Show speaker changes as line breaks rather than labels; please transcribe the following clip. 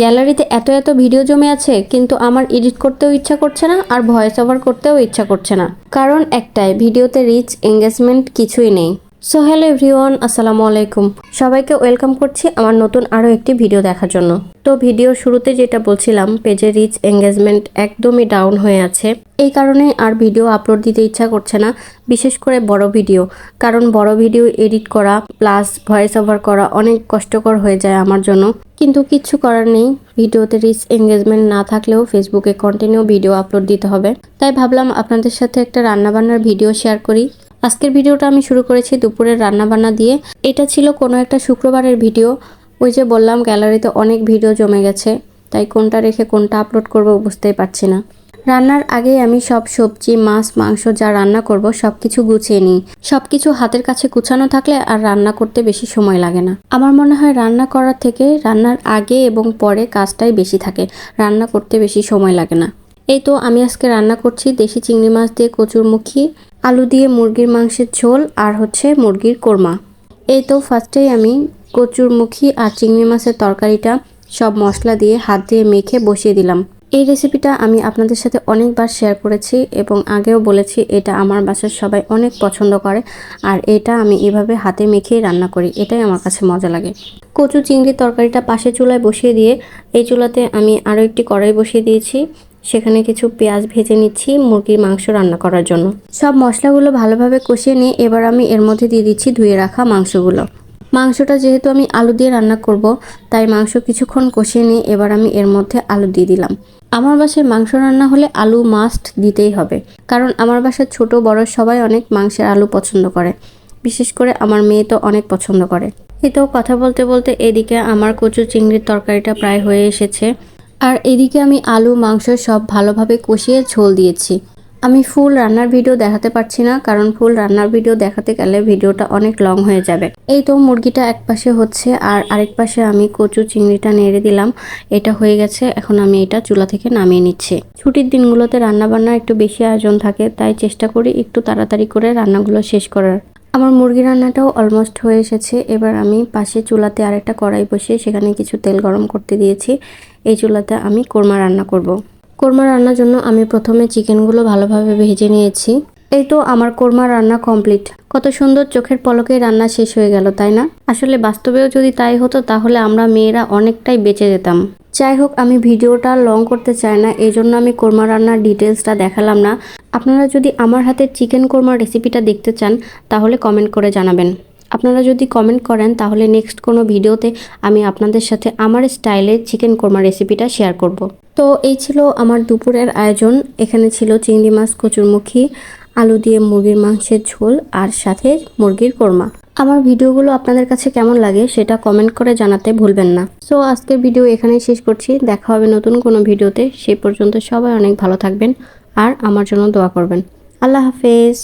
গ্যালারিতে এত এত ভিডিও জমে আছে, কিন্তু আমার এডিট করতেও ইচ্ছা করছে না আর ভয়েস ওভার করতেও ইচ্ছা করছে না। কারণ একটাই, ভিডিওতে রিচ এঙ্গেজমেন্ট কিছুই নেই। সো হ্যালো এভরিওয়ান আসসালামু আলাইকুম। সবাইকে ওয়েলকাম করছি আমার নতুন আরও একটি ভিডিও দেখার জন্য। তো ভিডিওর শুরুতে যেটা বলছিলাম পেজে রিচ এঙ্গেজমেন্ট একদমই ডাউন হয়ে আছে। এই কারণে আর ভিডিও আপলোড দিতে ইচ্ছা করছে না, বিশেষ করে বড় ভিডিও কারণ বড় ভিডিও এডিট করা প্লাস ভয়েস ওভার করা অনেক কষ্টকর হয়ে যায় আমার জন্য। কিন্তু কিচ্ছু করার নেই। ভিডিওতে রিচ এঙ্গেজমেন্ট না থাকলেও ফেসবুকে কন্টিনিউ ভিডিও আপলোড দিতে হবে। তাই ভাবলাম আপনাদের সাথে একটা রান্নাবান্নার ভিডিও শেয়ার করি। আজকের ভিডিওটা আমি শুরু করেছি দুপুরের রান্নাবান্না দিয়ে। এটা ছিল কোনো একটা শুক্রবারের ভিডিও ওই যে বললাম গ্যালারিতে অনেক ভিডিও জমে গেছে। তাই কোনটা রেখে কোনটা আপলোড করব বুঝতেই পারছি না। রান্নার আগেই আমি সব সবজি, মাছ, মাংস যা রান্না করব সব কিছু গুছিয়ে নিই। সব কিছু হাতের কাছে গুছানো থাকলে আর রান্না করতে বেশি সময় লাগে না। আমার মনে হয় রান্না করার থেকে রান্নার আগে এবং পরে কাজটাই বেশি থাকে। রান্না করতে বেশি সময় লাগে না। এই তো আমি আজকে রান্না করছি দেশি চিংড়ি মাছ দিয়ে কচুরমুখী আলু দিয়ে মুরগির মাংসের ঝোল আর হচ্ছে মুরগির কোরমা। এই তো ফার্স্টেই আমি কচুরমুখী আর চিংড়ি মাছের তরকারিটা সব মশলা দিয়ে হাত দিয়ে মেখে বসিয়ে দিলাম। এই রেসিপিটা আমি আপনাদের সাথে অনেকবার শেয়ার করেছি এবং আগেও বলেছি এটা আমার বাসার সবাই অনেক পছন্দ করে। আর এটা আমি এভাবে হাতে মেখেই রান্না করি, এটাই আমার কাছে মজা লাগে। কচু চিংড়ির তরকারিটা পাশে চুলায় বসিয়ে দিয়ে, এই চুলাতে আমি আরও একটি কড়াই বসিয়ে দিয়েছি। সেখানে কিছু পেঁয়াজ ভেজে নিচ্ছি মুরগির মাংস রান্না করার জন্য। সব মশলাগুলো ভালোভাবে কষিয়ে নিয়ে এবার আমি এর মধ্যে দিয়ে দিচ্ছি ধুয়ে রাখা মাংসগুলো। মাংসটা যেহেতু আমি আলু দিয়ে রান্না করব, তাই মাংস কিছুক্ষণ কষিয়ে নিয়ে এবার আমি এর মধ্যে আলু দিয়ে দিলাম। আমার বাসায় মাংস রান্না হলে আলু মাস্ট দিতেই হবে। কারণ আমার বাসার ছোট, বড় সবাই অনেক মাংসের আলু পছন্দ করে। বিশেষ করে আমার মেয়ে তো অনেক পছন্দ করে। এই তো কথা বলতে বলতে এদিকে আমার কচু চিংড়ির তরকারিটা প্রায় হয়ে এসেছে। আর এদিকে আমি আলু, মাংস সব ভালোভাবে কষিয়ে ঝোল দিয়েছি। আমি ফুল রান্নার ভিডিও দেখাতে পারছি না, কারণ ফুল রান্নার ভিডিও দেখাতে গেলে ভিডিওটা অনেক লং হয়ে যাবে। এই তো মুরগিটা এক পাশে হচ্ছে, আর আরেক পাশে আমি কচু চিংড়িটা নেড়ে দিলাম। এটা হয়ে গেছে, এখন আমি এটা চুলা থেকে নামিয়ে নিচ্ছি। ছুটির দিনগুলোতে রান্না বান্না একটু বেশি আয়োজন থাকে, তাই চেষ্টা করি একটু তাড়াতাড়ি করে রান্নাগুলো শেষ করার। আমার মুরগি রান্নাটাও অলমোস্ট হয়ে এসেছে, এবার আমি পাশে চুলাতে আরেকটা কড়াই বসিয়ে সেখানে কিছু তেল গরম করতে দিয়েছি। এই চুলাতে আমি কোরমা রান্না করব। কোরমা রান্নার জন্য আমি প্রথমে চিকেনগুলো ভালোভাবে ভেজে নিয়েছি। এই তো আমার কোরমা রান্না কমপ্লিট। কত সুন্দর চোখের পলকেই রান্না শেষ হয়ে গেল, তাই না? আসলে বাস্তবেও যদি তাই হতো, তাহলে আমরা মেয়েরা অনেকটাই বেঁচে যেতাম। যাই হোক, আমি ভিডিওটা লং করতে চাই না এই জন্য আমি কোরমা রান্নার ডিটেলসটা দেখালাম না। আপনারা যদি আমার হাতে চিকেন কোরমার রেসিপিটা দেখতে চান, তাহলে কমেন্ট করে জানাবেন। আপনারা যদি কমেন্ট করেন, তাহলে নেক্সট কোনো ভিডিওতে আমি আপনাদের সাথে আমার স্টাইলে চিকেন কোরমা রেসিপিটা শেয়ার করব। তো এই ছিল আমার দুপুরের আয়োজন। এখানে ছিল চিংড়ি মাছ কচুরমুখী আলু দিয়ে মুরগির মাংসের ঝোল আর সাথে মুরগির কোরমা আমার ভিডিওগুলো আপনাদের কাছে কেমন লাগে সেটা কমেন্ট করে জানাতে ভুলবেন না। সো আজকের ভিডিও এখানেই শেষ করছি। দেখা হবে নতুন কোনো ভিডিওতে সেই পর্যন্ত সবাই অনেক ভালো থাকবেন আর আমার জন্য দোয়া করবেন। আল্লাহ হাফেজ।